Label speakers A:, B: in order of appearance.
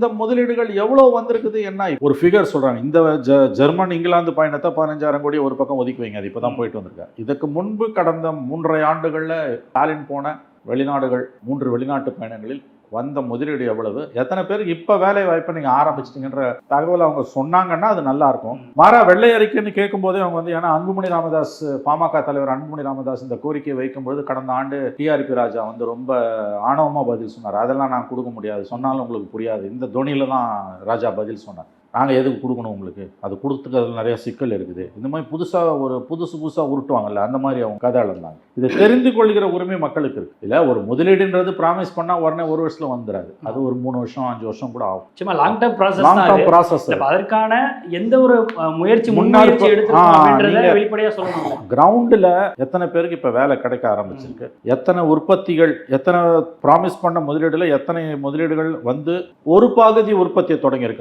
A: இந்த முதலீடுகள் எவ்வளவு வந்திருக்குது என்ன ஒரு ஃபிகர் சொல்றாங்க. இந்த ஜ- ஜெர்மன் இங்கிலாந்து பயணத்தை பதினஞ்சாயிரம் கோடி ஒரு பக்கம் ஒதுக்கி வைங்க. அது இப்பதான் போயிட்டு வந்திருக்காரு இதுக்கு முன்பு கடந்த மூன்றரை ஆண்டுகள்ல ஸ்டாலின் போன வெளிநாடுகள் மூன்று வெளிநாட்டு பயணங்களில் வந்த முதலீடு எவ்வளவு? எத்தனை பேருக்கு இப்ப வேலை வாய்ப்பை நீங்க ஆரம்பிச்சிட்டீங்கன்ற தகவல் அவங்க சொன்னாங்கன்னா அது நல்லா இருக்கும் மாறா வெள்ளை அறிக்கைன்னு கேட்கும் போதே அவங்க வந்து ஏன்னா அன்புமணி ராமதாஸ் பாமக தலைவர் அன்புமணி ராமதாஸ் இந்த கோரிக்கையை வைக்கும்போது கடந்த ஆண்டு டிஆர்பி ராஜா வந்து ரொம்ப ஆணவமா பதில் சொன்னார். அதெல்லாம் நான் கொடுக்க முடியாது. சொன்னாலும் உங்களுக்கு புரியாது. இந்த தொனியில தான் ராஜா பதில் சொன்னார். நாங்கள் எதுக்கு கொடுக்கணும் உங்களுக்கு? அது கொடுத்துக்கிறதுல நிறைய சிக்கல் இருக்குது. இந்த மாதிரி புதுசாக ஒரு புதுசு புதுசாக உருட்டுவாங்கல்ல அந்த மாதிரி அவங்க கதை அளந்தாங்க இதை தெரிந்து கொள்கிற உரிமை மக்களுக்கு இருக்கு. இல்லை ஒரு முதலீடுன்றது ப்ராமிஸ் பண்ணால் உடனே ஒரு வருஷத்தில் வந்துடாது அது ஒரு மூணு வருஷம் அஞ்சு வருஷம் கூட ஆகும்.
B: சும்மா long term process
A: long term. Process
B: அதற்கான எந்த ஒரு முயற்சி
A: முன்னாடி
B: முன்முயற்சி
A: போ-
B: எடுத்திருக்கோம்
A: ஆ,
B: அப்படின்றத
A: நீங்க-
B: வெளிப்படையா சொல்லணும்
A: கிரவுண்டில் எத்தனை பேருக்கு இப்போ வேலை கிடைக்க ஆரம்பிச்சிருக்கு? எத்தனை உற்பத்திகள் எத்தனை ப்ராமிஸ் பண்ண முதலீடுல எத்தனை முதலீடுகள் வந்து ஒரு பகுதி உற்பத்தியை தொடங்கியிருக்கு?